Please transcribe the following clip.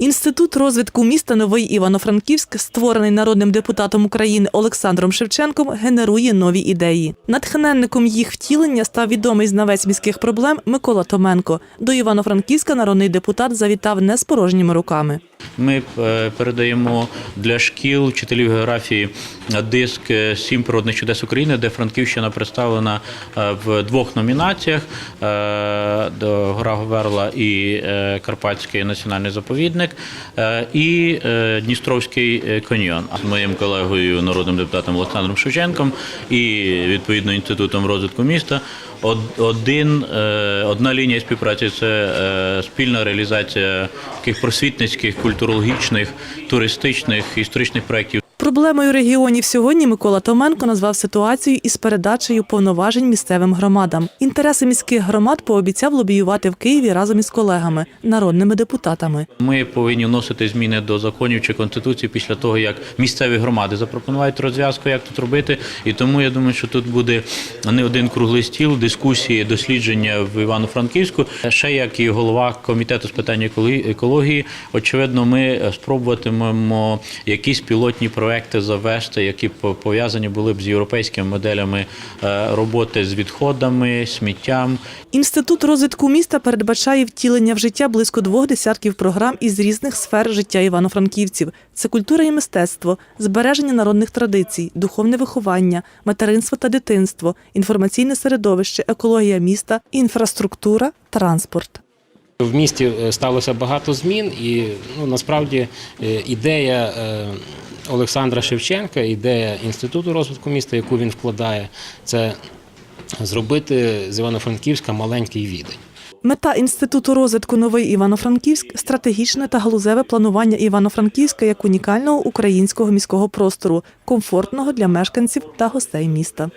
Інститут розвитку міста Новий Івано-Франківськ, створений народним депутатом України Олександром Шевченком, генерує нові ідеї. Натхненником їх втілення став відомий знавець міських проблем Микола Томенко. До Івано-Франківська народний депутат завітав не з порожніми руками. Ми е, передаємо для шкіл вчителів географії диск е, «Сім природних чудес України, де Франківщина представлена е, в двох номінаціях: Гора Говерла і Карпатський національний заповідник, і Дністровський каньйон. З моїм колегою, народним депутатом Олександром Шевченком і відповідно інститутом розвитку міста. Один, одна лінія співпраці це спільна реалізація таких просвітницьких, культурологічних, туристичних, історичних проєктів. Проблемою регіонів сьогодні Микола Томенко назвав ситуацію із передачею повноважень місцевим громадам. Інтереси міських громад пообіцяв лобіювати в Києві разом із колегами, народними депутатами. Ми повинні вносити зміни до законів чи конституції після того, як місцеві громади запропонують розв'язку, як тут робити. І тому я думаю, що тут буде не один круглий стіл, дискусії, дослідження в Івано-Франківську. Ще як і голова комітету з питань екології- очевидно, ми спробуватимемо якісь пілотні проекти завести, які по- пов'язані були б з європейськими моделями е, роботи з відходами, сміттям. Інститут розвитку міста передбачає втілення в життя близько двох десятків програм із різних сфер життя івано-франківців. Це культура і мистецтво, збереження народних традицій, духовне виховання, материнство та дитинство, інформаційне середовище, екологія міста, інфраструктура, транспорт. В місті е, сталося багато змін, і ну, насправді е, ідея е, Олександра Шевченка, ідея інституту розвитку міста, яку він вкладає, це зробити з Івано-Франківська маленький відень. Мета інституту розвитку Новий Івано-Франківськ стратегічне та галузеве планування Івано-Франківська як унікального українського міського простору, комфортного для мешканців та гостей міста.